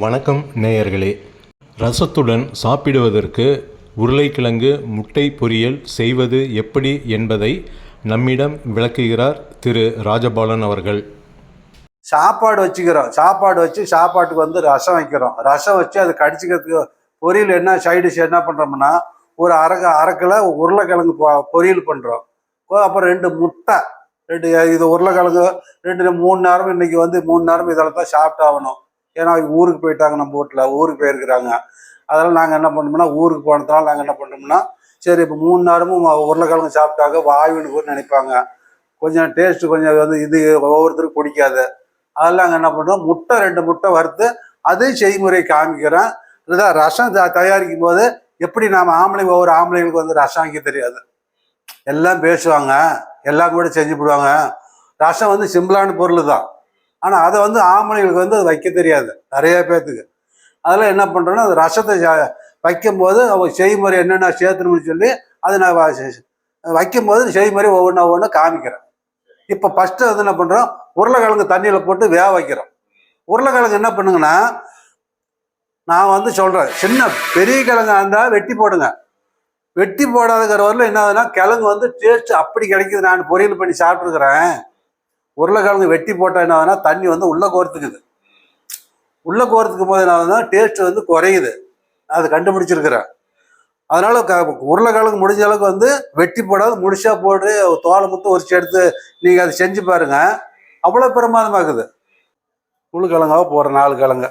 வணக்கம் நேயர்களே. ரசத்துடன் சாப்பிடுவதற்கு உருளைக்கிழங்கு முட்டை பொரியல் செய்வது எப்படி என்பதை நம்மிடம் விளக்குகிறார் திரு ராஜபாலன் அவர்கள். சாப்பாடு வச்சுக்கிறோம். சாப்பாடு வச்சு சாப்பாட்டுக்கு வந்து ரசம் வைக்கிறோம். ரசம் வச்சு அது கடிச்சிக்கிறதுக்கு பொரியல் என்ன சைடு என்ன பண்ணுறோம்னா ஒரு அரை அரைக்கில் உருளைக்கிழங்கு பொ- பொரியல் பண்ணுறோம் அப்புறம் ரெண்டு முட்டை ரெண்டு இது உருளைக்கிழங்கு ரெண்டு மூணு நேரம் இன்னைக்கு வந்து மூணு நேரம் இதெல்லாம் தான் சாப்பிட்டாகணும் ஏன்னா அவங்க ஊருக்கு போயிட்டாங்க நம்ம வீட்டில் ஊருக்கு போயிருக்கிறாங்க. அதனால் நாங்கள் என்ன பண்ணோம்னா ஊருக்கு போனதுனால நாங்கள் என்ன பண்ணோம்னா சரி இப்போ மூணு நேரமும் உருளைக்கிழங்கு சாப்பிட்டாக்க வாயுன்னு கூட நினைப்பாங்க. கொஞ்சம் டேஸ்ட் கொஞ்சம் வந்து இது ஒவ்வொருத்தருக்கும் பிடிக்காது. அதெல்லாம் நாங்கள் என்ன பண்ணுறோம் முட்டை ரெண்டு முட்டை வறுத்து அதையும் செய்முறை காமிக்கிறேன். இதுதான் ரசம் த- தயாரிக்கும் போது எப்படி நாம் ஆம்பளை ஒவ்வொரு ஆம்பளைங்களுக்கு வந்து ரசம் வைக்க தெரியாது. எல்லாம் பேசுவாங்க. எல்லாம் கூட செஞ்சு போடுவாங்க. ரசம் வந்து சிம்பிளான பொருள் தான். ஆனால் அதை வந்து ஆம்பளைங்களுக்கு வந்து அது வைக்க தெரியாது. நிறைய பேர்த்துக்கு அதில் என்ன பண்ணுறோன்னா அது ரசத்தை ச- வைக்கும்போது அவங்க செய்முறை என்னென்ன சேர்த்துணும்னு சொல்லி அதை நான் வைக்கும்போது செய்முறை ஒவ்வொன்றா ஒவ்வொன்றா காமிக்கிறேன். இப்போ ஃபஸ்ட்டு வந்து என்ன பண்ணுறோம் உருளைக்கிழங்கு தண்ணியில் போட்டு வேக வைக்கிறோம். உருளைக்கிழங்கு என்ன பண்ணுங்கன்னா நான் வந்து சொல்கிறேன் சின்ன பெரிய கிழங்கா இருந்தால் வெட்டி போடுங்க. வெட்டி போடாதுங்கிற வரல என்ன ஆகுதுன்னா கிழங்கு வந்து டேஸ்ட் அப்படி கிடைக்குது. நான் பொரியல் பண்ணி சாப்பிட்ருக்குறேன் உருளைக்கிழங்கு வெட்டி போட்டால் என்ன ஆகுதுன்னா தண்ணி வந்து உள்ளே கோர்த்துக்குது. உள்ளே கோர்த்துக்கும் போது என்ன ஆகுதுன்னா டேஸ்ட் வந்து குறையுது. அது கண்டுபிடிச்சிருக்கிறேன். அதனால க உருளைக்கிழங்கு முடிஞ்ச அளவுக்கு வந்து வெட்டி போடாது முடிச்சா போட்டு தோலை முத்து உரிச்சு எடுத்து நீங்கள் அதை செஞ்சு பாருங்க. அவ்வளோ பிரமாதமாக்குது. உளுக்கிழங்காக போடுற நாலு கிழங்கு.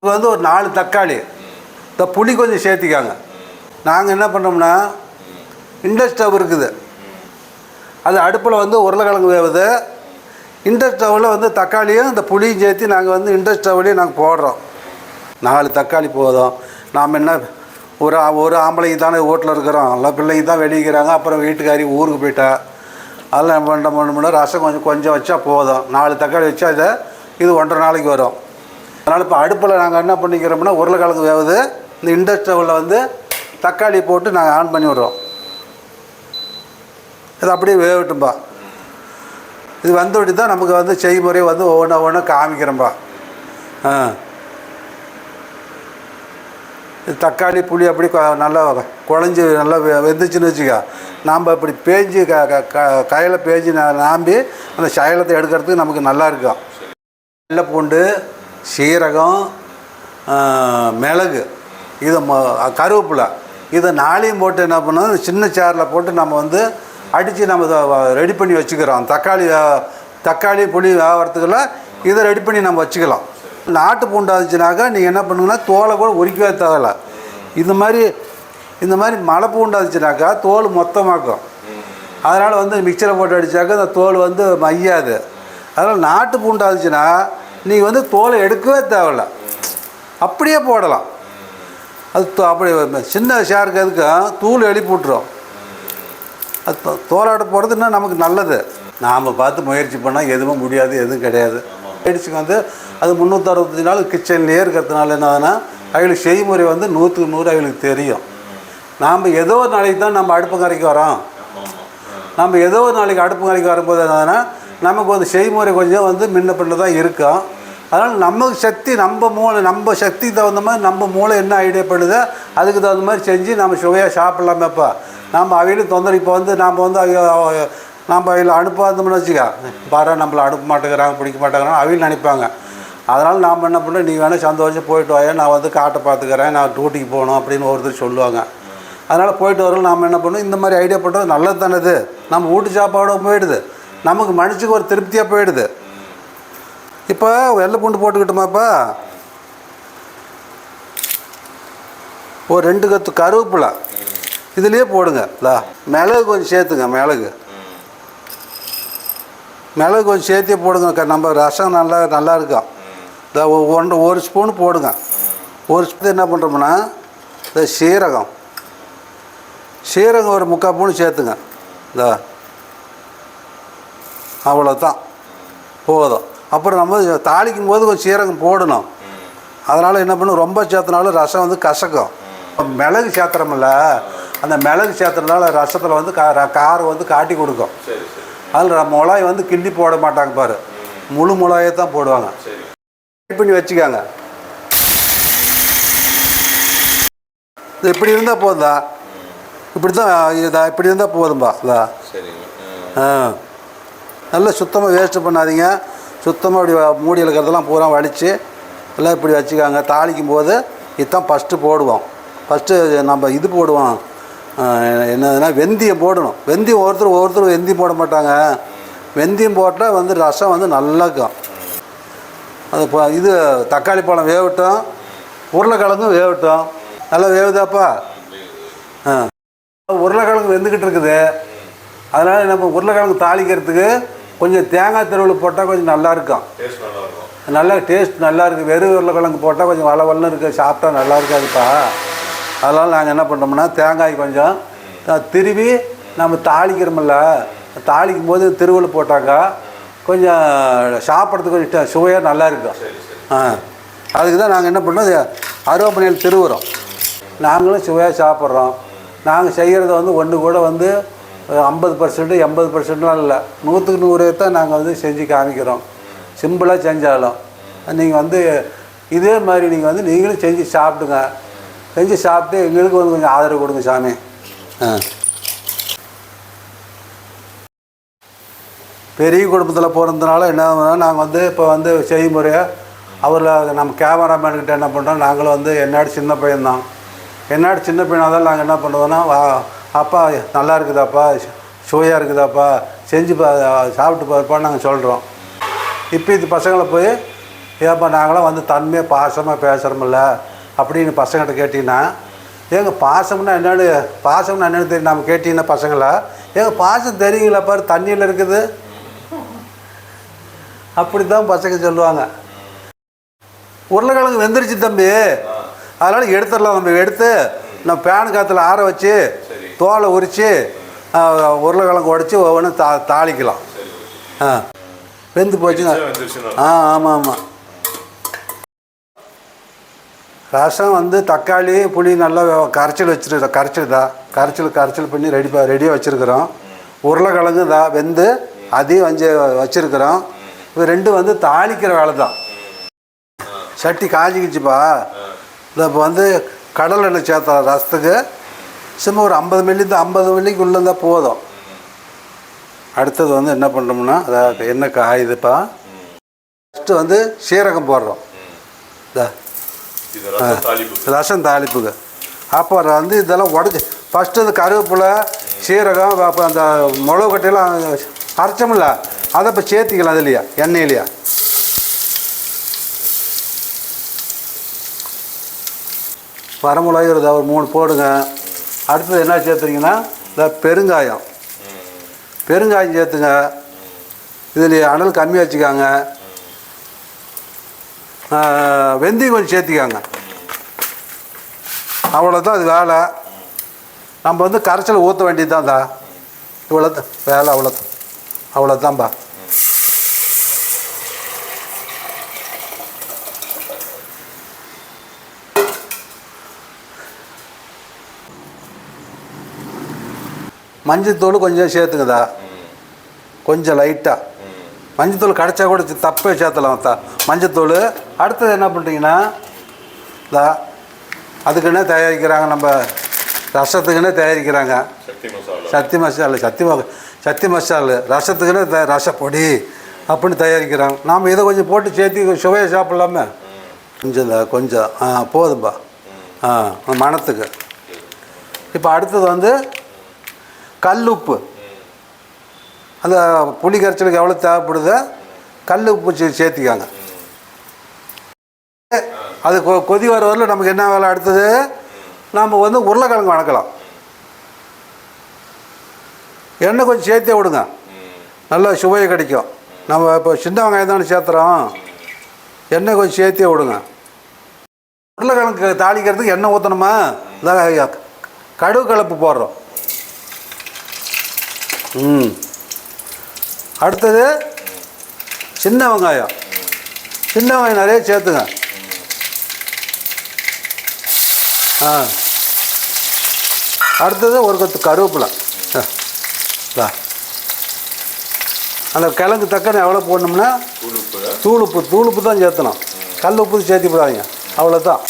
இது வந்து ஒரு நாலு தக்காளி. இந்த புளி கொஞ்சம் சேர்த்திக்காங்க. நாங்கள் என்ன பண்ணோம்னா இண்டஸ்டவ் இருக்குது. அது அடுப்பில் வந்து உருளைக்கிழங்கு வேவுது. இண்டஸ் ஸ்டவ்வில் வந்து தக்காளியும் இந்த புளியும் சேர்த்து நாங்கள் வந்து இண்டஸ் ஸ்டவ்லேயும் நாங்கள் போடுறோம். நாலு தக்காளி போதும். நாம் என்ன ஒரு ஆ- ஒரு ஆம்பளைங்க தானே வீட்டில் இருக்கிறோம். எல்லா பிள்ளைங்க தான் வெளியிக்கிறாங்க அப்புறம் வீட்டுக்காரி ஊருக்கு போயிட்டா. அதெல்லாம் என்ன பண்ண ரசம் கொஞ்சம் கொஞ்சம் வச்சா போதும். நாலு தக்காளி வச்சா இதை இது ஒன்றரை நாளைக்கு வரும். அதனால் இப்போ அடுப்பில் நாங்கள் என்ன பண்ணிக்கிறோம்னா உருளைக்கிழங்கு வேவுது. இந்த இண்டஸ் ஸ்டவ்வில் வந்து தக்காளி போட்டு நாங்கள் ஆன் பண்ணி விடுறோம். இது அப்படியே வேகட்டும்பா. இது வந்துவிட்டு தான் நமக்கு வந்து செய்முறை வந்து ஒவ்வொன்றா ஒவ்வொன்றா காமிக்கிறோம்பா. ஆ. இது தக்காளி புளி அப்படி நல்லா குழஞ்சி நல்லா வெ- வெந்துச்சுன்னு வச்சுக்க. நாம் இப்படி பேஞ்சு க க- க கையில் பேஞ்சு நாம்பி அந்த சயலத்தை எடுக்கிறதுக்கு நமக்கு நல்லா இருக்கும் வெள்ளை பூண்டு சீரகம் மிளகு இது ம- கருவேப்பிலை. இதை நாளையும் போட்டு என்ன பண்ணோம் சின்ன சேரில் போட்டு நம்ம வந்து அடித்து நம்ம ரெடி பண்ணி வச்சுக்கிறோம். தக்காளி தக்காளி புளி வியாபாரத்துக்குள்ள இதை ரெடி பண்ணி நம்ம வச்சுக்கலாம். நாட்டு பூண்டு இருந்துச்சுனாக்கா நீங்கள் என்ன பண்ணுங்கன்னா தோலை கூட உரிக்கவே தேவையில்ல. இந்த மாதிரி இந்த மாதிரி மலை பூண்டு இருந்துச்சுனாக்கா தோல் மொத்தமாக்கும். அதனால் வந்து மிக்சரை போட்டு அடித்தாக்கா அந்த தோல் வந்து மையாது. அதனால் நாட்டு பூண்டா இருந்துச்சுன்னா நீங்கள் வந்து தோலை எடுக்கவே தேவையில்ல. அப்படியே போடலாம். அது தோ- அப்படி சின்ன ஷேருக்கு அதுக்கு தூள் எழுப்பி விட்ரும் அது தோ- தோலாட்ட இன்னும் நமக்கு நல்லது. நாம் பார்த்து முயற்சி பண்ணால் எதுவும் முடியாது எதுவும் கிடையாது. லேடிஸுக்கு வந்து அது முந்நூற்றறுபத்தஞ்சு நாள் கிச்சன்லேயே இருக்கிறதுனால என்ன ஆகுதுன்னா அவங்களுக்கு செய்முறை வந்து நூற்றுக்கு நூறு அவங்களுக்கு தெரியும். நாம் ஏதோ ஒரு நாளைக்கு தான் நம்ம அடுப்பு கரைக்கு வரோம். நம்ம ஏதோ ஒரு நாளைக்கு அடுப்பு கரைக்கு வரும்போது என்னன்னா நமக்கு வந்து செய்முறை கொஞ்சம் வந்து முன்ன பின்ன தான் இருக்கும் அதனால் நம்ம சக்தி நம்ம மூளை நம்ம சக்திக்கு தகுந்த மாதிரி நம்ம மூளை என்ன ஐடியா பண்ணுதோ அதுக்கு தகுந்த மாதிரி செஞ்சு நம்ம சுவையாக சாப்பிட்லாமே இப்போ நம்ம அவையிலும் தொந்தரவு இப்போ வந்து நாம் வந்து அவங்க நம்ம அவையில் அனுப்பாதோம்னு வச்சுக்கா. பாரு நம்மளை அனுப்ப மாட்டேங்கிறாங்க பிடிக்க மாட்டேங்கிறாங்க அவையில் நினைப்பாங்க. அதனால் நாம் என்ன பண்ணுறோம் நீ வேணால் சந்தோஷம் போயிட்டு வாயா நான் வந்து காட்டை பார்த்துக்கிறேன் நான் டூட்டிக்கு போகணும் அப்படின்னு ஒருத்தர் சொல்லுவாங்க. அதனால் போயிட்டு வரல நாம் என்ன பண்ணுவோம் இந்த மாதிரி ஐடியா பண்ணுறது நல்லது தானே இது. நம்ம வீட்டு சாப்பாடு போயிடுது. நமக்கு மனுஷுக்கு ஒரு திருப்தியாக போயிடுது. இப்போ வெள்ளை பூண்டு போட்டுக்கிட்டோமாப்பா. ஒரு ரெண்டு கத்து கருவேப்பிலை. இதுலேயே போடுங்க. லா மிளகு கொஞ்சம் சேர்த்துங்க மிளகு. மிளகு கொஞ்சம் சேர்த்தே போடுங்க க- நம்ம ரசம் நல்லா நல்லா இருக்கும் இந்த ஒன்று ஒரு ஸ்பூன் போடுங்க. ஒரு ஸ்பூன் என்ன பண்ணுறோம்னா இந்த சீரகம். சீரகம் ஒரு முக்கால் ஸ்பூன் சேர்த்துங்க. இந்த அவ்வளோதான் போதும். அப்புறம் நம்ம தாளிக்கும் போது கொஞ்சம் சீரகம் போடணும். அதனால் என்ன பண்ணும் ரொம்ப சேர்த்தனாலும் ரசம் வந்து கசக்கும். மிளகு சேர்த்துறோம்ல அந்த மிளகு சேர்த்துறதுனால ரசத்தில் வந்து கா காரம் வந்து காட்டி கொடுக்கும். அதில் மிளகாய் வந்து கிள்ளி போட மாட்டாங்க பாரு. முழு மிளகாயை தான் போடுவாங்க. பண்ணி வச்சுக்காங்க. இது இப்படி இருந்தால் போதும்தா இப்படி தான் இதா இப்படி இருந்தால் போதும்பா. இதா. ஆ. நல்லா சுத்தமாக வேஸ்ட்டு பண்ணாதீங்க. சுத்தமாக இப்படி மூடி இருக்கிறதெல்லாம் பூரா வலித்து எல்லாம் இப்படி வச்சுக்காங்க. தாளிக்கும் போது இதுதான் ஃபஸ்ட்டு போடுவோம். ஃபஸ்ட்டு நம்ம இது போடுவோம். என்னதுன்னா வெந்தயம் போடணும். வெந்தயம் ஒருத்தர் ஒருத்தர் வெந்தயம் போட மாட்டாங்க. வெந்தயம் போட்டால் வந்து ரசம் வந்து நல்லா இருக்கும். அது இப்போ இது தக்காளி பழம் வேகட்டும். உருளைக்கிழங்கும் வேகட்டும். நல்லா வேகுதாப்பா? ஆ. உருளைக்கிழங்கு வெந்துக்கிட்டு இருக்குது. அதனால் நம்ம உருளைக்கிழங்கு தாளிக்கிறதுக்கு கொஞ்சம் தேங்காய் திருவள்ளு போட்டால் கொஞ்சம் நல்லா இருக்கும் நல்லா டேஸ்ட் நல்லா இருக்குது வெறும் உருளைக்கிழங்கு போட்டால் கொஞ்சம் வள வளன்னு இருக்குது சாப்பிட்டா நல்லா இருக்காதுப்பா அதனால் நாங்கள் என்ன பண்ணுறோம்னா தேங்காய் கொஞ்சம் திருவி நம்ம தாளிக்கிறோமில்ல தாளிக்கும் போது திருவள்ளு போட்டாக்கா கொஞ்சம் சாப்பிட்றதுக்கு கொஞ்சம் சுவையாக நல்லா இருக்கும் ஆ. அதுக்கு தான் நாங்கள் என்ன பண்ணோம் அருவேப்பனையில் திருவுறோம். நாங்களும் சுவையாக சாப்பிட்றோம். நாங்கள் செய்கிறத வந்து ஒன்று கூட வந்து ஐம்பது பர்சன்ட்டு எண்பது பர்சன்ட்லாம் இல்லை. நூற்றுக்கு நூறு தான் நாங்கள் வந்து செஞ்சு காமிக்கிறோம். சிம்பிளாக செஞ்சாலும். நீங்கள் வந்து இதே மாதிரி நீங்கள் வந்து நீங்களும் செஞ்சு சாப்பிடுங்க. செஞ்சு சாப்பிட்டு எங்களுக்கு வந்து கொஞ்சம் ஆதரவு கொடுங்க சாமி. ஆ. பெரிய குடும்பத்தில் பிறந்தனால என்ன நாங்கள் வந்து இப்போ வந்து செய்முறையாக அவரில் நம்ம கேமராமேன்கிட்ட என்ன பண்ணுறோம் நாங்களும் வந்து என்னோட சின்ன பையன்தான். என்னோட சின்ன பையனாக தான் நாங்கள் என்ன பண்ணுவோன்னா வா அப்பா நல்லா இருக்குதாப்பா? சுவையாக இருக்குதாப்பா? செஞ்சு பா சாப்பிட்டு பார்ப்பான்னு நாங்கள் சொல்கிறோம் இப்போ இது பசங்களை போய் ஏப்பா நாங்களாம் வந்து தன்மையாக பாசமாக பேசுகிறோமில்ல அப்படின்னு பசங்கள்கிட்ட கேட்டிங்கன்னா ஏங்க பாசம்னா என்னென்னு பாசம்னா என்னென்னு தெரியும். நம்ம கேட்டிங்கன்னா பசங்களை ஏங்க பாசம் தெரியுங்களா பாரு தண்ணியில் இருக்குது. அப்படி தான் பசங்க சொல்லுவாங்க. உருளைக்கிழங்கு வெந்துருச்சு தம்பி. அதனால் எடுத்துடலாம் நம்ம எடுத்து நம்ம பேன் காற்றுல ஆற வச்சு தோலை உரித்து உருளைக்கிழங்கு உடச்சி ஒவ்வொன்றும் தா தாளிக்கலாம். ஆ வெந்து போச்சுங்க ஆ ஆமாம் ஆமாம் ரசம் வந்து தக்காளி புளி நல்லா கரைச்சல் வச்சுருக்கோம் கரைச்சல் தான் கரைச்சல் கரைச்சல் பண்ணி ரெடி ரெடியாக வச்சுருக்குறோம். உருளைக்கிழங்கு தான் வெந்து அதையும் வஞ்சு வச்சுருக்குறோம். இது ரெண்டும் வந்து தாளிக்கிற வேலை தான். சட்டி காஞ்சிக்கிச்சுப்பா. இந்த இப்போ வந்து கடல் எண்ணெய் சேர்த்தா ரசத்துக்கு சும்மா ஒரு ஐம்பது மில்லி தான் ஐம்பது மில்லிக்குள்ளே இருந்தால் போதும். அடுத்தது வந்து என்ன பண்ணுறோம்னா அதாவது எண்ணெய் காயுதுப்பா ஃபஸ்ட்டு வந்து சீரகம் போடுறோம். ரசம் தாளிப்பு ரசம் தாளிப்புக்கு. அப்போ வந்து இதெல்லாம் உடச்சி ஃபஸ்ட்டு அந்த கருவேப்பிலை சீரகம் அப்புறம் அந்த மிளகு கட்டையெல்லாம் அரைச்சோம்ல அதை இப்போ சேர்த்திக்கலாம் அதுலையா எண்ணெயிலையா. வரமிளகாய் ஒரு மூணு போடுங்க. அடுத்தது என்ன சேர்த்துறீங்கன்னா இந்த பெருங்காயம். பெருங்காயம் சேர்த்துங்க. இதில் அனல் கம்மியாக வச்சுக்காங்க. வெந்தயம் கொஞ்சம் சேர்த்திக்காங்க. அவ்வளோதான் அது வேலை. நம்ம வந்து கரைச்சல் ஊற்ற வேண்டியது தான்டா இவ்வளோ வேலை அவ்வளோ அவ்வளோதான்பா மஞ்சத்தூள் கொஞ்சம் சேர்த்துங்கதா. கொஞ்சம் லைட்டாக மஞ்சத்தூள் கிடச்சா கூட தப்பே சேர்த்தலாம் தா மஞ்சத்தூள் அடுத்தது என்ன பண்ணுறீங்கன்னா இதா அதுக்குன்னே தயாரிக்கிறாங்க நம்ம ரசத்துக்குன்னே தயாரிக்கிறாங்க. சக்தி மசாலா. சக்தி சக்தி மசாலு. ரசத்துக்குன்னே த ரசப்பொடி அப்படின்னு தயாரிக்கிறாங்க. நாம் இதை கொஞ்சம் போட்டு சேர்த்து சுவையை சாப்பிட்லாமே? கொஞ்சம் இந்த கொஞ்சம். ஆ போதும்பா. ஆ மணத்துக்கு இப்போ அடுத்தது வந்து கல் உப்பு அந்த புளி கரைச்சலுக்கு எவ்வளோ தேவைப்படுதோ கல் உப்பு சே- சேர்த்திக்காங்க. அது கொ கொதி வர வரல நமக்கு என்ன வேலை அடுத்தது? நாம் வந்து உருளைக்கிழங்கு வணக்கலாம். எண்ணெய் கொஞ்சம் சேர்த்தே விடுங்க. நல்லா சுவையை கிடைக்கும். நம்ம இப்போ சின்ன வெங்காயம் தானே சேர்த்துறோம். எண்ணெய் கொஞ்சம் சேர்த்தே விடுங்க. உருளைக்கிழங்கு தாளிக்கிறதுக்கு எண்ணெய் ஊற்றணுமா கடுகு கலப்பு போடுறோம். ம். அடுத்தது சின்ன வெங்காயம். சின்ன வெங்காயம் நிறைய சேர்த்துங்க. ஆ. அடுத்தது ஒரு கொத்து கருவேப்பிலை. அந்த கிழங்கு தக்கன்னு எவ்வளோ போடணும்னா? தூளுப்பு. தூளுப்பு. தான் சேர்த்தணும். கல் உப்பு சேர்த்தி போடாதீங்க. அவ்வளோதான்.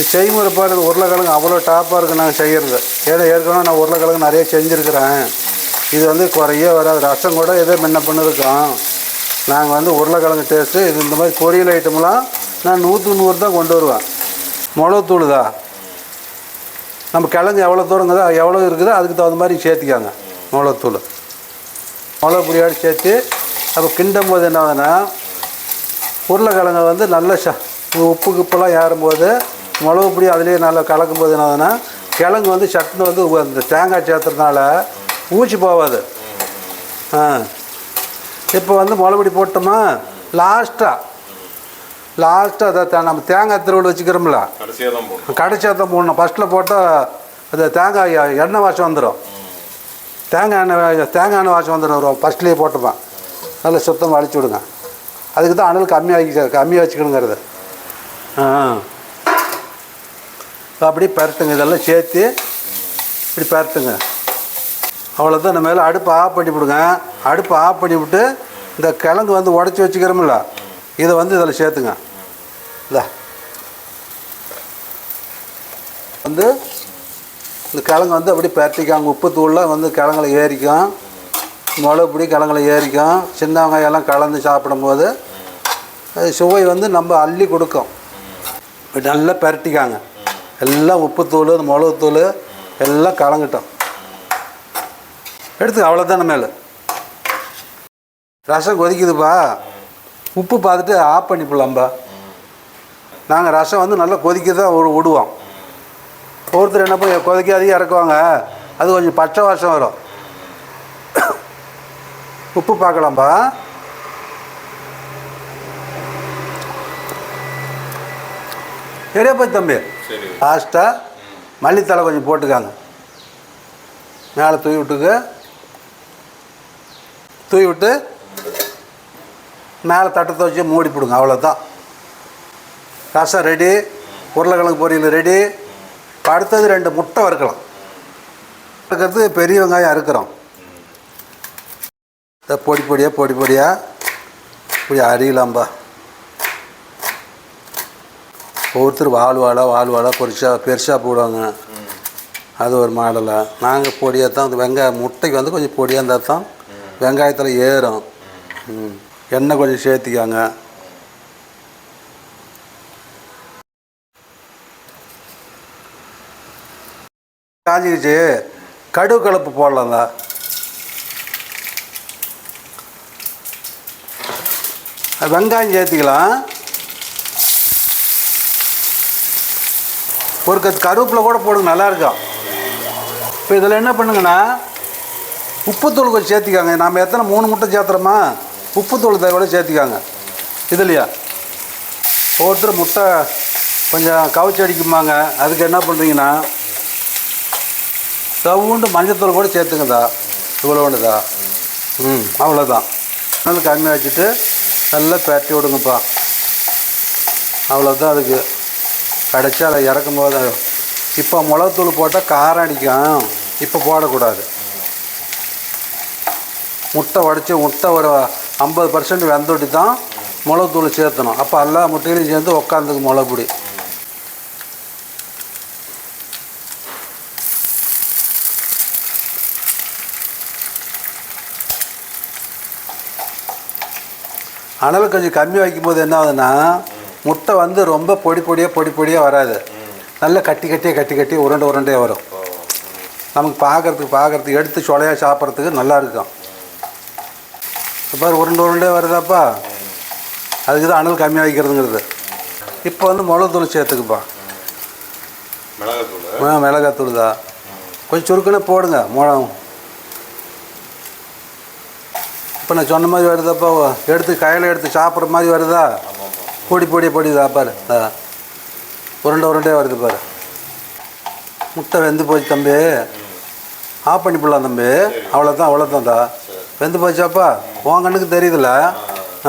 செய்முறை பாருங்க உருளைக்கிழங்கு அவ்வளோ டாப்பாக இருக்குது நாங்கள் செய்கிறது ஏன்னா ஏற்கனவே நான் உருளைக்கிழங்கு நிறைய செஞ்சுருக்கிறேன். இது வந்து குறைய வராது. ரசம் கூட ஏதோ முன்ன பண்ணிருக்கோம் நாங்கள் வந்து உருளைக்கிழங்கு டேஸ்ட்டு இது இந்த மாதிரி பொரியல் ஐட்டம்லாம் நான் நூற்று நூறு தான் கொண்டு வருவேன். மிளகுத்தூள் தான் நம்ம கிழங்கு எவ்வளோ தூரங்குதோ எவ்வளோ இருக்குதோ அதுக்கு தகுந்த மாதிரி சேர்த்திக்காங்க. மிளகுத்தூள். மிளகு பொடியோடு சேர்த்து அப்போ கிண்டும் போது என்ன ஆகுதுன்னா உருளைக்கிழங்கு வந்து நல்ல ச உப்பு கிப்பெல்லாம் ஏறும்போது மிளகு பொடி அதுலேயே நல்லா கலக்கும் போது என்ன ஆகுதுன்னா கிழங்கு வந்து சட்டுன்னு வந்து அந்த தேங்காய் சேர்த்துறதுனால ஊச்சி போகாது. ஆ. இப்போ வந்து மிளகுபொடி போட்டோமா? லாஸ்ட்டாக லாஸ்ட்டாக அதை நம்ம தேங்காய் திருவிழா வச்சுக்கிறோம்ல? கடைசியாக தான் போடணும். ஃபஸ்ட்டில் போட்டால் அது தேங்காய் எண்ணெய் வாசம் வந்துடும் தேங்காய் எண்ணெய் தேங்காய் எண்ணெய் வாசம் வந்துடும் ஃபஸ்ட்லேயே போட்டுப்பேன். நல்லா சுத்தமாக அழிச்சு விடுங்க. அதுக்கு தான் அனல் கம்மியாக கம்மியாக வச்சுக்கணுங்கிறது. ஆ அப்படி பரட்டுங்க. இதெல்லாம் சேர்த்து இப்படி பரட்டுங்க. அவ்வளோதான் நம்ம மேலே அடுப்பை ஆஃப் பண்ணி விடுங்க. அடுப்பை ஆஃப் பண்ணி விட்டு இந்த கிழங்கு வந்து உடச்சி வச்சுக்கிறோம்ல இதை வந்து இதில் சேர்த்துங்க. இதா வந்து இந்த கிழங்கு வந்து அப்படி பரட்டிக்காங்க. உப்பு தூளில் வந்து கிழங்குல ஏறிக்கும். மிளகு பிடி கிழங்குல ஏறிக்கும். சின்ன வெங்காயம் எல்லாம் கலந்து சாப்பிடும்போது போது சுவை வந்து நம்ம அள்ளி கொடுக்கும். நல்லா பரட்டிக்காங்க. எல்லாம் உப்புத்தூள் இந்த மிளகுத்தூள் எல்லாம் கலங்கட்டும் எடுத்து அவ்வளோதான மேலே. ரசம் கொதிக்குதுப்பா. உப்பு பார்த்துட்டு ஆஃப் பண்ணிப்பலாம்பா. நாங்கள் ரசம் வந்து நல்லா கொதிக்க தான் விடு- விடுவோம். ஒருத்தர் என்ன பண்ணி கொதிக்க அதிகம் இறக்குவாங்க. அது கொஞ்சம் பச்சை வாசம் வரும். உப்பு பார்க்கலாம்ப்பா சரியா போய் தம்பி? லாஸ்ட்டாக மல்லித்தலை கொஞ்சம் போட்டுக்காங்க. மேலே தூவி விட்டுக்கு. தூவி விட்டு மேலே தட்டத்தை வச்சு மூடி போடுங்க அவ்வளோதான் ரசம் ரெடி உருளைக்கிழங்கு பொரியல் ரெடி அடுத்தது ரெண்டு முட்டை வறுக்கலாம். இருக்கிறது பெரிய வெங்காயம் அறுக்கிறோம். இதை பொடி பொடியாக பொடி பொடியாக இப்படி அரியலாம்பா. ஒவ்வொருத்தர் வால் வாழாக வால் வாழாக பொரிச்சா பெருசாக போடுவாங்க. அது ஒரு மாடலாக நாங்கள் பொடியாக தான் அந்த வெங்காயம் முட்டைக்கு வந்து கொஞ்சம் பொடியாக இருந்தால் தான் வெங்காயத்தில் ஏறும். எண்ணெய் கொஞ்சம் சேர்த்திக்காங்க. காஞ்சிக்கிச்சு கடுகு கலப்பு போடலாங்க வெங்காயம் சேர்த்திக்கலாம். ஒரு கருவேப்பில் கூட போடுங்க நல்லா இருக்கும். இப்போ இதில் என்ன பண்ணுங்கன்னா உப்புத்தூள் கொஞ்சம் சேர்த்திக்காங்க. நாம் எத்தனை? மூணு முட்டை சேர்த்துறோமா? உப்புத்தூள் தேவையோட சேர்த்திக்காங்க. இதுலையா? ஒவ்வொருத்தர் முட்டை கொஞ்சம் கவுச்சி அடிக்குமாங்க அதுக்கு என்ன பண்ணுறீங்கன்னா தவுண்டு மஞ்சத்தூள் கூட சேர்த்துங்கதா இவ்வளோ ஒன்றுதா ம் அவ்வளோதான் நல்லா கம்மியாக வச்சுட்டு நல்லா பரட்டி விடுங்கப்பா. அவ்வளோதான் அதுக்கு. கடைச்சி அதை இறக்கும் போது இப்போ மிளகுத்தூள் போட்டால் காரம் அடிக்கும். இப்போ போடக்கூடாது. முட்டை உடச்சி முட்டை ஒரு ஐம்பது பர்சன்ட் வெந்தொட்டி தான் மிளகுத்தூள் சேர்த்தணும். அப்போ எல்லா முட்டையிலையும் சேர்ந்து உக்காந்துக்கு மிளகுப்பொடி. அனல் கொஞ்சம் கம்மி வைக்கும்போது என்ன ஆகுதுன்னா முட்டை வந்து ரொம்ப பொடி பொடியாக பொடி பொடியாக வராது. நல்லா கட்டி கட்டியாக கட்டி கட்டி உருண்டை உருண்டையாக வரும். நமக்கு பார்க்கறதுக்கு பார்க்கறதுக்கு எடுத்து சொலையாக சாப்பிட்றதுக்கு நல்லா இருக்கும். இப்போ உருண்டை உருண்டையாக வருதாப்பா? அதுக்கு தான் அனல் கம்மியாக வைக்கிறதுங்கிறது இப்போ வந்து மிளகுத்தூள் சேர்த்துக்குப்பா. மிளகாத்தூள்? ஆ மிளகாத்தூள் தான். கொஞ்சம் சுருக்குன்னு போடுங்க முழம் இப்போ நான் சொன்ன மாதிரி வருதாப்பா எடுத்து கையில் எடுத்து சாப்பிட்ற மாதிரி வருதா? பொடி பொடி பொடிதா பாரு. ஆ. உருண்டை உருண்டையாக வருது பாரு. முட்டை வெந்து போச்சு தம்பி. ஆஃப் பண்ணி போடலாம் தம்பி அவ்வளோதான் அவ்வளோதான்டா வெந்து போச்சாப்பா? உன் கண்ணுக்கு தெரியுதுல்ல?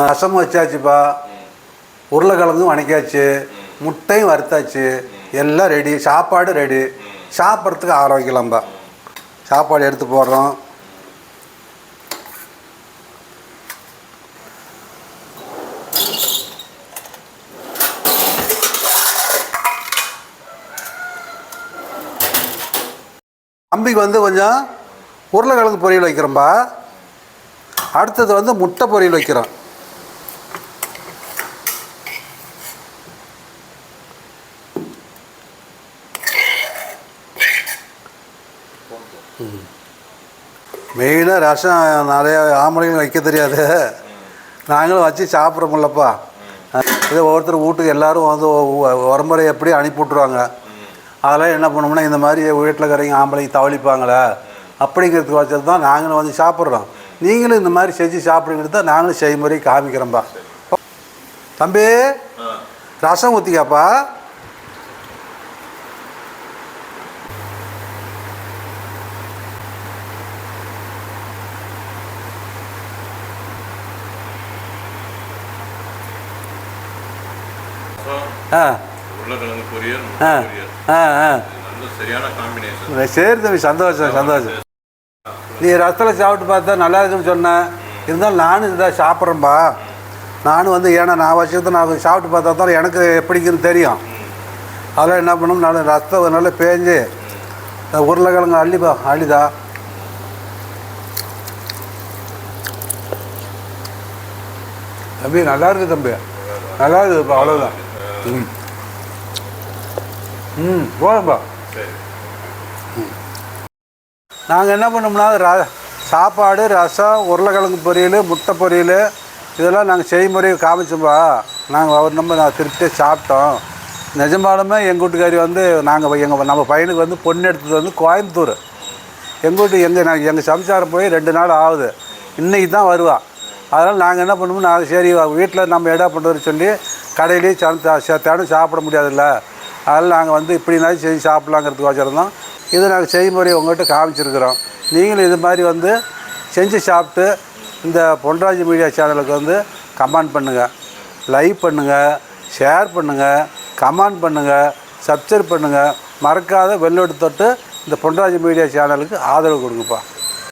ரசம் வச்சாச்சுப்பா. உருளைக்கிழங்கும் வணக்காச்சு முட்டையும் வறுத்தாச்சு. எல்லாம் ரெடி சாப்பாடு ரெடி சாப்பிட்றதுக்கு ஆரோக்கியலாம்பா சாப்பாடு எடுத்து போடுறோம். தம்பிக்கு வந்து கொஞ்சம் உருளைக்கிழங்கு பொரியல் வைக்கிறோம்ப்பா அடுத்தது வந்து முட்டை பொரியல் வைக்கிறோம். மெயினாக ரசம் நிறையா ஆம்பளைங்களும் வைக்க தெரியாது. நாங்களும் வச்சு சாப்பிட்றோம்லப்பா இதே ஒவ்வொருத்தர் வீட்டுக்கு எல்லாரும் வந்து உரமுறை எப்படி அனுப்பி விட்ருவாங்க அதெல்லாம் என்ன பண்ணோம்னா இந்த மாதிரி வீட்டில் இருக்கிறவங்க ஆம்பளைங்க தவளிப்பாங்களே அப்படிங்கிறதுக்கு வச்சது தான் நாங்களும் வந்து சாப்பிட்றோம். நீங்களும் இந்த மாதிரி செஞ்சு சாப்பிடுங்கிறது தான் நாங்களும் செய்முறை காமிக்கிறோம்பா தம்பி ரசம் ஊற்றிக்காப்பா சரி தம்பி சந்தோஷம் சந்தோஷம். நீ ரசத்தில் சாப்பிட்டு பார்த்தா நல்லா இருக்குன்னு சொன்னேன் இருந்தாலும் நானும் இதாக சாப்பிட்றேன்பா. நானும் வந்து ஏன்னா நான் வருஷத்தை நான் சாப்பிட்டு பார்த்தா தான் எனக்கு எப்படிக்குன்னு தெரியும். அதெல்லாம் என்ன பண்ணணும் நான் ரசத்தை நல்லா பேஞ்சு உருளைக்கிழங்கு அள்ளிப்பா அள்ளிதா. தம்பி நல்லா இருக்கு தம்பி. நல்லா இருக்குதுப்பா அவ்வளோதான் ம். ம் போதும்பா. சரி. நாங்கள் என்ன பண்ணோம்னா ர சாப்பாடு ரசம் உருளைக்கிழங்கு பொரியல் முட்டை பொரியல் இதெல்லாம் நாங்கள் செய்முறை காமிச்சோம்பா. நாங்கள் அவர் நம்ம நான் திருப்தியாக சாப்பிட்டோம். நிஜமாலுமே எங்கள் வீட்டுக்காரி வந்து நாங்கள் எங்கள் நம்ம பையனுக்கு வந்து பொண்ணு எடுத்தது வந்து கோயம்புத்தூர். எங்கள் வீட்டு எங்கள் நாங்கள் எங்கள் சம்சாரம் போய் ரெண்டு நாள் ஆகுது. இன்றைக்கி தான் வருவாள் அதனால் நாங்கள் என்ன பண்ணுவோம் நான் சரி வீட்டில் நம்ம எடா பண்ணுறது சொல்லி கடையிலேயே தேடும் சாப்பிட முடியாதுல்ல. அதனால் நாங்கள் வந்து இப்படினாலும் செஞ்சு சாப்பிட்லாங்கிறதுக்கு வச்சுருந்தோம் இது நாங்கள் செய்முறை உங்கள்கிட்ட காமிச்சிருக்கிறோம். நீங்களும் இது மாதிரி வந்து செஞ்சு சாப்பிட்டு இந்த பொன்ராஜ் மீடியா சேனலுக்கு வந்து கமெண்ட் பண்ணுங்கள் லைக் பண்ணுங்கள் ஷேர் பண்ணுங்கள் கமெண்ட் பண்ணுங்கள் சப்ஸ்கிரைப் பண்ணுங்கள் மறக்காத வெள்ளோடு தொட்டு இந்த பொன்ராஜ் மீடியா சேனலுக்கு ஆதரவு கொடுங்கப்பா.